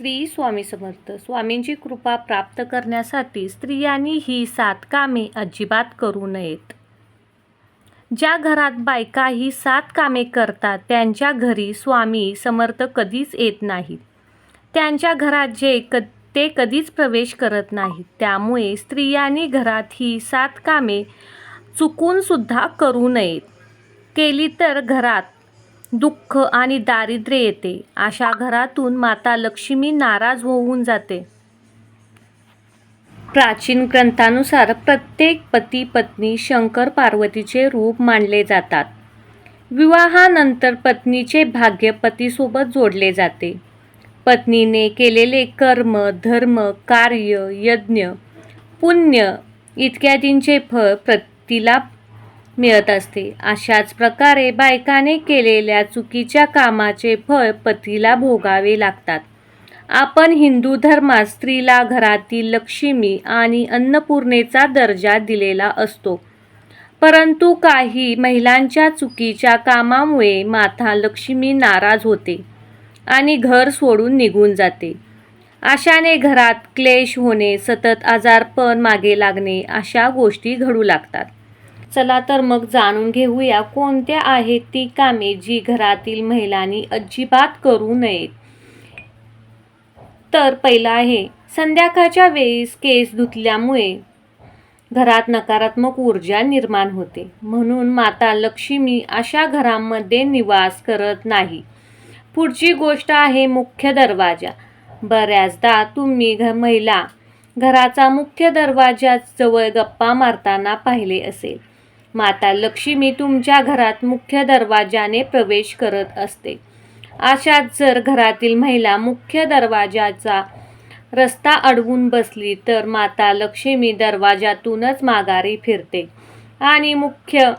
श्री स्वामी समर्थ. स्वामींची कृपा प्राप्त करण्यासाठी स्त्रियांनी ही सात कामे अजिबात करू नयेत. ज्या घरात बायका ही सात कामे करतात त्यांच्या घरी स्वामी समर्थ कधीच येत नाहीत. त्यांच्या घरात जे क ते कधीच प्रवेश करत नाहीत. त्यामुळे स्त्रियांनी घरात ही सात कामे चुकूनसुद्धा करू नयेत. केली तर घरात दुःख आणि दारिद्र्य येते. अशा घरातून माता लक्ष्मी नाराज होऊन जाते. प्राचीन ग्रंथानुसार प्रत्येक पती पत्नी शंकर पार्वतीचे रूप मानले जातात. विवाहानंतर पत्नीचे भाग्य पतीसोबत जोडले जाते. पत्नीने केलेले कर्म धर्म कार्य यज्ञ पुण्य इत्यादींचे फळ प्रतीला मिळत असते. अशाच प्रकारे बायकाने केलेल्या चुकीच्या कामाचे फळ पतीला भोगावे लागतात. आपण हिंदू धर्मात स्त्रीला घरातील लक्ष्मी आणि अन्नपूर्णेचा दर्जा दिलेला असतो. परंतु काही महिलांच्या चुकीच्या कामामुळे माता लक्ष्मी नाराज होते आणि घर सोडून निघून जाते. अशाने घरात क्लेश होणे सतत आजारपण मागे लागणे अशा गोष्टी घडू लागतात. चला तर मग जाणून घेऊया कोणत्या आहेत ती कामे जी घरातील महिलांनी अजिबात करू नयेत. तर पहिला आहे संध्याकाळच्या वेळीस केस धुतल्यामुळे घरात नकारात्मक ऊर्जा निर्माण होते. म्हणून माता लक्ष्मी अशा घरांमध्ये निवास करत नाही. पुढची गोष्ट आहे मुख्य दरवाजा. बऱ्याचदा तुम्ही घ महिला घराचा मुख्य दरवाजाजवळ गप्पा मारताना पाहिले असेल. माता लक्ष्मी तुमच्या घरात मुख्य दरवाजाने प्रवेश करत असते. अशात जर घरातील महिला मुख्य दरवाजाचा रस्ता अडवून बसली तर माता लक्ष्मी दरवाजातूनच माघारी फिरते. आणि मुख्य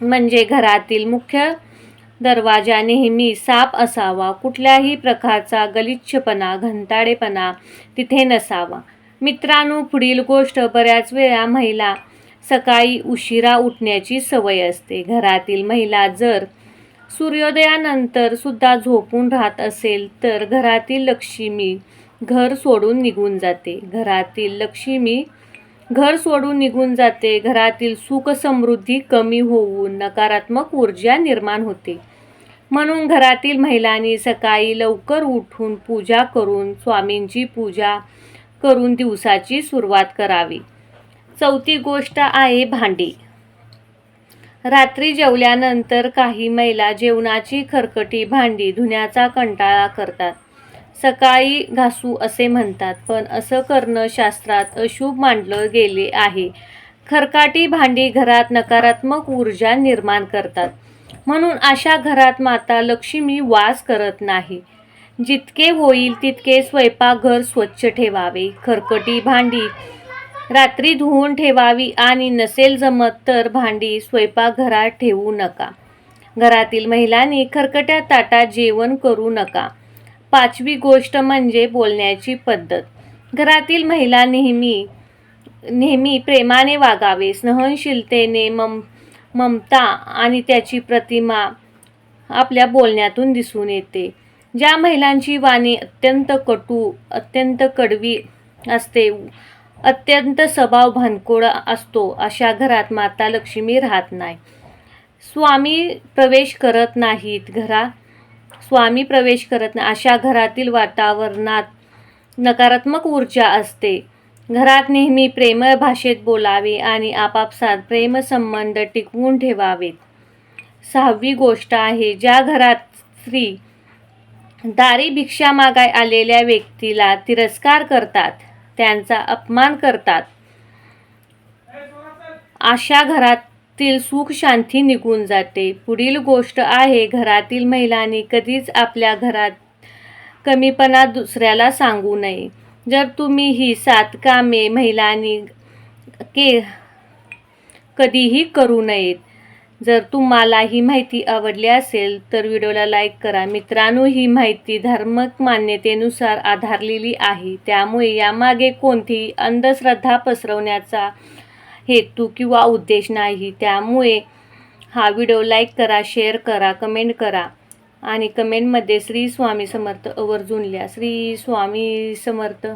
म्हणजे घरातील मुख्य दरवाजा नेहमी साफ असावा. कुठल्याही प्रकारचा गलिच्छपणा घंटाळेपणा तिथे नसावा. मित्रांनो पुढील गोष्ट बऱ्याच वेळा महिला सकाळी उशिरा उठण्याची सवय असते. घरातील महिला जर सूर्योदयानंतर सुद्धा झोपून राहत असेल तर घरातील लक्ष्मी घर सोडून निघून जाते. घरातील लक्ष्मी घर सोडून निघून जाते. घरातील सुख समृद्धी कमी होऊन नकारात्मक ऊर्जा निर्माण होते. म्हणून घरातील महिलांनी सकाळी लवकर उठून पूजा करून स्वामींची पूजा करून दिवसाची सुरुवात करावी. चौथी गोष्ट आहे भांडी. रात्री जेवल्यानंतर काही महिला जेवणाची खरकटी भांडी धुण्याचा कंटाळा करतात. सकाळी घासू असे म्हणतात पण असं करणं शास्त्रात अशुभ मानलं गेले आहे. खरकाटी भांडी घरात नकारात्मक ऊर्जा निर्माण करतात. म्हणून अशा घरात माता लक्ष्मी वास करत नाही. जितके होईल तितके स्वयंपाकघर स्वच्छ ठेवावे. खरकटी भांडी रात्री धुवून ठेवावी आणि नसेल जमत तर भांडी स्वयंपाकघरात ठेवू नका. घरातील महिलांनी खरकट्या ताटात जेवण करू नका. पाचवी गोष्ट म्हणजे बोलण्याची पद्धत. घरातील महिला नेहमी नेहमी प्रेमाने वागावे सहनशीलतेने मम ममता आणि त्याची प्रतिमा आपल्या बोलण्यातून दिसून येते. ज्या महिलांची वाणी अत्यंत कटू अत्यंत कडवी असते अत्यंत स्वभाव भानकोळा असतो अशा घरात माता लक्ष्मी राहत नाही. स्वामी प्रवेश करत नाहीत घरा. स्वामी प्रवेश करत नाही. अशा घरातील वातावरणात नकारात्मक ऊर्जा असते. घरात नेहमी प्रेमळ भाषेत बोलावे आणि आपापसात प्रेमसंबंध टिकवून ठेवावेत. सहावी गोष्ट आहे ज्या घरात स्त्री दारी भिक्षा मागाय आलेल्या व्यक्तीला तिरस्कार करतात त्यांचा अपमान करतात. अशा घरातील सुख शांती निघून जाते. पुढील गोष्ट आहे घरातील महिलांनी कधीच आपल्या घरात कमीपणा दुसऱ्याला सांगू नये. जर तुम्ही ही सात कामे महिलांनी के कधीही करू नयेत. जर तुम्हाला ही माहिती आवडली असेल तर व्हिडिओला लाईक करा. मित्रांनो ही माहिती धार्मिक मान्यतेनुसार आधारलेली आहे. त्यामुळे यामागे कोणतीही अंधश्रद्धा पसरवण्याचा हेतू किंवा उद्देश नाही. त्यामुळे हा व्हिडिओ लाईक करा शेअर करा कमेंट करा. आणि कमेंटमध्ये श्री स्वामी समर्थ आवर्जून लिहा. श्री स्वामी समर्थ.